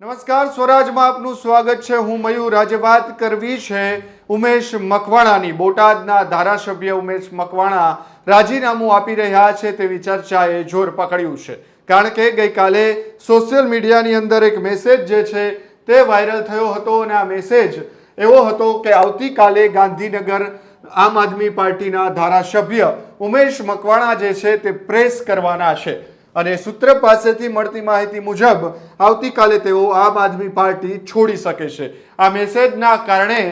નમસ્કાર, સ્વરાજમાં આપનું સ્વાગત છે. હું મયુર. આજે વાત કરવી છે ઉમેશ મકવાણાની. બોટાદના ધારાસભ્ય ઉમેશ મકવાણા રાજીનામું આપી રહ્યા છે તેવી ચર્ચાએ જોર પકડ્યું છે. કારણ કે ગઈકાલે સોશિયલ મીડિયાની અંદર એક મેસેજ જે છે તે વાયરલ થયો હતો અને આ મેસેજ એવો હતો કે આવતીકાલે ગાંધીનગર આમ આદમી પાર્ટીના ધારાસભ્ય ઉમેશ મકવાણા જે છે તે પ્રેસ કરવાના છે. અને સૂત્ર પાસેથી મળતી માહિતી મુજબ, આવતીકાલે તેઓ આમ આદમી પાર્ટી છોડી શકે છે. આ મેસેજના કારણે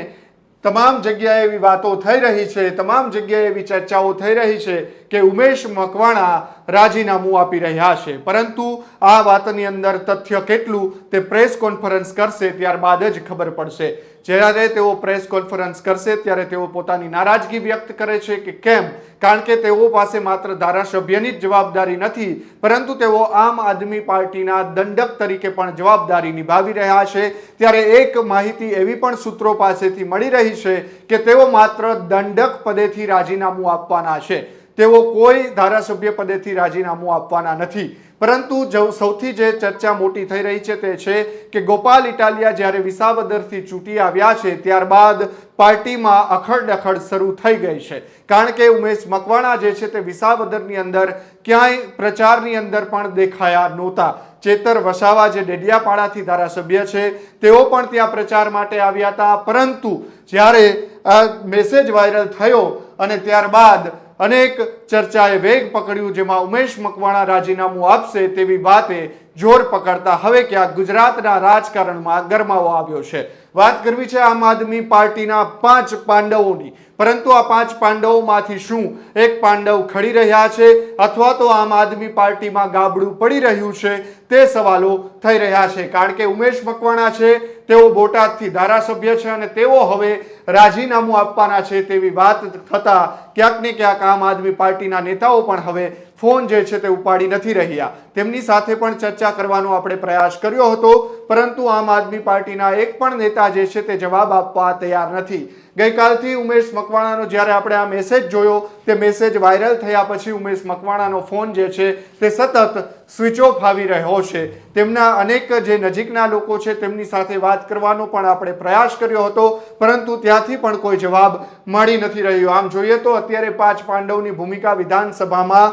તમામ જગ્યાએ એવી વાતો થઈ રહી છે, તમામ જગ્યાએ એવી ચર્ચાઓ થઈ રહી છે કે ઉમેશ મકવાણા રાજીનામું આપી રહ્યા છે. પરંતુ આ વાતની અંદર તથ્ય કેટલું તે પ્રેસ કોન્ફરન્સ કરશે ત્યારબાદ જ ખબર પડશે. જ્યારે તેઓ પ્રેસ કોન્ફરન્સ કરશે ત્યારે તેઓ પોતાની નારાજગી વ્યક્ત કરે છે કે કેમ? કારણ કે તેઓ પાસે માત્ર ધારાસભ્યની જ જવાબદારી નથી, પરંતુ તેઓ આમ આદમી પાર્ટીના દંડક તરીકે પણ જવાબદારી નિભાવી રહ્યા છે. ત્યારે એક માહિતી એવી પણ સૂત્રો પાસેથી મળી રહી છે કે તેઓ માત્ર દંડક પદેથી રાજીનામું આપવાના છે. તેઓ કોઈ ધારાસભ્ય પદેથી રાજીનામું આપવાના નથી. પરંતુ સૌથી જે ચર્ચા મોટી થઈ રહી છે તે છે કે ગોપાલ ઇટાલિયા જ્યારે વિસાવદરથી ચૂંટી આવ્યા છે, ત્યારબાદ પાર્ટીમાં અખડડખડ શરૂ થઈ ગઈ છે. કારણ કે ઉમેશ મકવાણા જે છે તે વિસાવદરની અંદર ક્યાંય પ્રચારની અંદર પણ દેખાયા નહોતા. ચેતર વસાવા જે ડેડિયાપાડાથી ધારાસભ્ય છે, તેઓ પણ ત્યાં પ્રચાર માટે આવ્યા હતા. પરંતુ જ્યારે આ મેસેજ વાયરલ થયો અને ત્યારબાદ અનેક ચર્ચાએ વેગ પકડ્યું, જેમાં ઉમેશ મકવાણા રાજીનામું આપશે તેવી વાતે જોર પકડતા હવે ક્યાંક ગુજરાતના રાજકારણમાં ગરમાવો આવ્યો છે. વાત કરવી છે આમ આદમી પાર્ટીના પાંચ પાંડવોની. પરંતુ આ પાંચ પાંડવોમાંથી શું? એક પાંડવ ખડી રહ્યા છે અથવા તો આમ આદમી પાર્ટીમાં ગાબડું પડી રહ્યું છે? તે સવાલો થઈ રહ્યા છે. કારણ કે ઉમેશ મકવાણા છે, તેઓ બોટાદથી ધારાસભ્ય છે અને તેઓ હવે રાજીનામું આપવાના છે તેવી વાત થતાં ક્યાંક ને ક્યાંક આમ આદમી પાર્ટીના નેતાઓ પણ હવે ફોન જે છે તે ઉપાડી નથી રહ્યા. તેમની સાથે પણ ચર્ચા કરવાનો આપણે પ્રયાસ કર્યો હતો. પરંતુ આમ આદમી પાર્ટીના એક પણ નેતા જે છે તે જવાબ આપવા તૈયાર નથી. ગઈકાલથી ઉમેશ મકવાણાનો જ્યારે આપણે આ મેસેજ જોયો, તે મેસેજ વાયરલ થયા પછી ઉમેશ મકવાણાનો ફોન જે છે તે સતત સ્વિચ ઓફ આવી રહ્યો છે. તેમના અનેક જે નજીકના લોકો છે તેમની સાથે વાત કરવાનો પણ આપણે પ્રયાસ કર્યો હતો, પરંતુ ત્યાંથી પણ કોઈ જવાબ મળી નથી રહ્યો. આમ જોઈએ તો અત્યારે પાંચ પાંડવની ભૂમિકા વિધાનસભામાં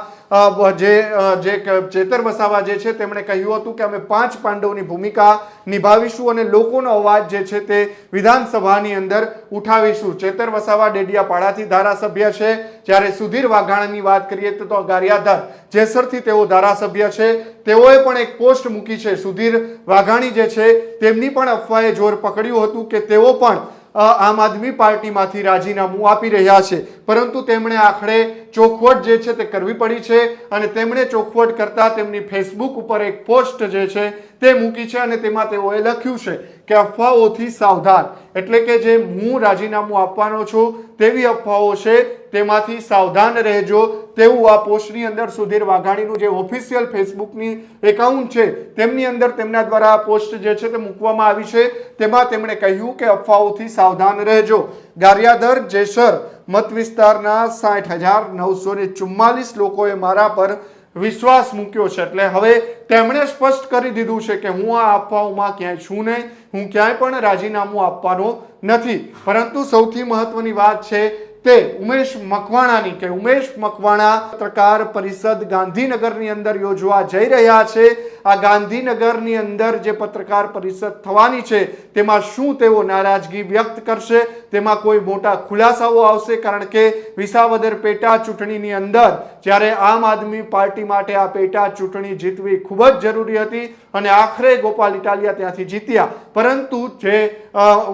જે જે ચેતર વસાવા જે છે, તેમણે કહ્યું હતું કે અમે પાંચ પાંડવની ભૂમિકા નિભાવીશું અને લોકોનો અવાજ જે છે તે વિધાનસભાની અંદર ઉઠાવીશું. ચેતર વસાવા ડેડિયાપાડાથી ધારાસભ્ય છે. જ્યારે સુધીર વાઘાણાની વાત કરીએ તો ગારિયાધાર જેસરથી તેઓ ધારાસભ્ય છે. તેઓએ પણ એક પોસ્ટ મૂકી છે. સુધીર વાઘાણી જે છે, તેમની પણ અફવાએ જોર પકડ્યું હતું કે તેઓ પણ આમ આદમી પાર્ટીમાંથી રાજીનામું આપી રહ્યા છે. પરંતુ તેમણે આખરે ચોખવટ જે છે તે કરવી પડી છે અને તેમણે ચોખવટ કરતા તેમની ફેસબુક ઉપર એક પોસ્ટ જે છે તે મૂકી છે અને તેમાં તેઓએ લખ્યું છે કે અફવાઓથી સાવધાન. એટલે કે જે હું રાજીનામું આપવાનો છું તેવી અફવાઓ છે તેમાંથી સાવધાન રહેજો. તેવું આ પોસ્ટની અંદર સુધીર વાઘાણીનું જે ઓફિશિયલ ફેસબુકની એકાઉન્ટ છે તેમની અંદર તેમના દ્વારા આ પોસ્ટ જે છે તે મૂકવામાં આવી છે. તેમાં તેમણે કહ્યું કે અફવાઓથી સાવધાન રહેજો. ગારિયાધર, જેસર મત વિસ્તારના સાઠ હજાર નવસો ને ચુમ્માલીસ લોકોએ મારા પર વિશ્વાસ મૂક્યો છે. એટલે હવે તેમણે સ્પષ્ટ કરી દીધું છે કે હું આ અફવાઓમાં ક્યાંય છું નહીં, હું ક્યાંય પણ રાજીનામું આપવાનો નથી. પરંતુ સૌથી મહત્વની વાત છે તે ઉમેશ મકવાણાની કે ઉમેશ મકવાણા પત્રકાર પરિષદ ગાંધીનગરની અંદર યોજવા જઈ રહ્યા છે. આ ગાંધીનગરની અંદર જે પત્રકાર પરિષદ થવાની છે, તેમાં શું તેઓ નારાજગી વ્યક્ત કરશે? તેમાં કોઈ મોટા ખુલાસાઓ આવશે? કારણ કે વિસાવદર પેટા ચૂંટણીની અંદર જ્યારે આમ આદમી પાર્ટી માટે આ પેટા ચૂંટણી જીતવી ખૂબ જ જરૂરી હતી અને આખરે ગોપાલ ઇટાલિયા ત્યાંથી જીત્યા. પરંતુ જે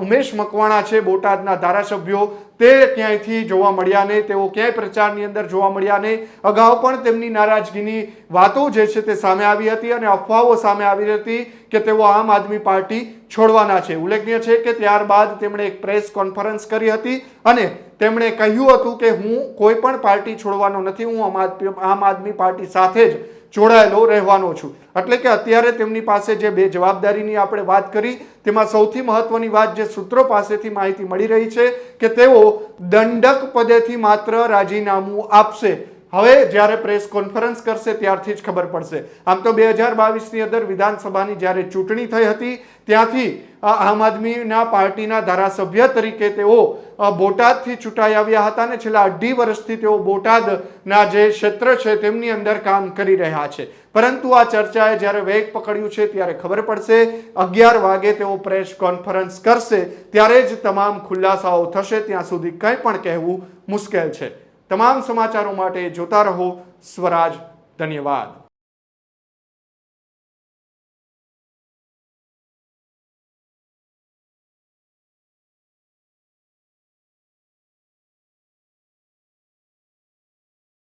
ઉમેશ મકવાણા છે, બોટાદના ધારાસભ્યો તે ક્યાંયથી જોવા મળ્યા નહીં, તેઓ ક્યાંય પ્રચારની અંદર જોવા મળ્યા નહીં. અગાઉ પણ તેમની નારાજગીની વાતો જે છે તે સામે આવી હતી અને અફવાઓ સામે આવી હતી કે તેઓ આમ આદમી પાર્ટી છોડવાના છે. ઉલ્લેખનીય છે કે ત્યારબાદ તેમણે એક પ્રેસ કોન્ફરન્સ કરી હતી અને તેમણે કહ્યું હતું કે હું કોઈ પણ પાર્ટી છોડવાનો નથી, હું આમ આદમી આમ આદમી પાર્ટી સાથે જ જોડાયેલો રહેવાનો છું. એટલે કે અત્યારે તેમની પાસે જે બે જવાબદારીની આપણે વાત કરી તેમાં સૌથી મહત્વની વાત જે સૂત્રો પાસેથી માહિતી મળી રહી છે કે તેઓ દંડક પદેથી માત્ર રાજીનામું આપશે. હવે જ્યારે પ્રેસ કોન્ફરન્સ કરશે ત્યારથી જ ખબર પડશે. આમ તો બે હજાર બાવીસની અંદર વિધાનસભાની જ્યારે ચૂંટણી થઈ હતી, ત્યાંથી આમ આદમીના પાર્ટીના ધારાસભ્ય તરીકે તેઓ બોટાદથી ચૂંટાઈ આવ્યા હતા અને છેલ્લા અઢી વર્ષથી તેઓ બોટાદના જે ક્ષેત્ર છે તેમની અંદર કામ કરી રહ્યા છે. પરંતુ આ ચર્ચાએ જ્યારે વેગ પકડ્યું છે ત્યારે ખબર પડશે, અગિયાર વાગે તેઓ પ્રેસ કોન્ફરન્સ કરશે, ત્યારે જ તમામ ખુલાસાઓ થશે, ત્યાં સુધી કંઈ પણ કહેવું મુશ્કેલ છે. તમામ સમાચારો માટે જોતા રહો. સ્વરાજ ધન્યવાદ.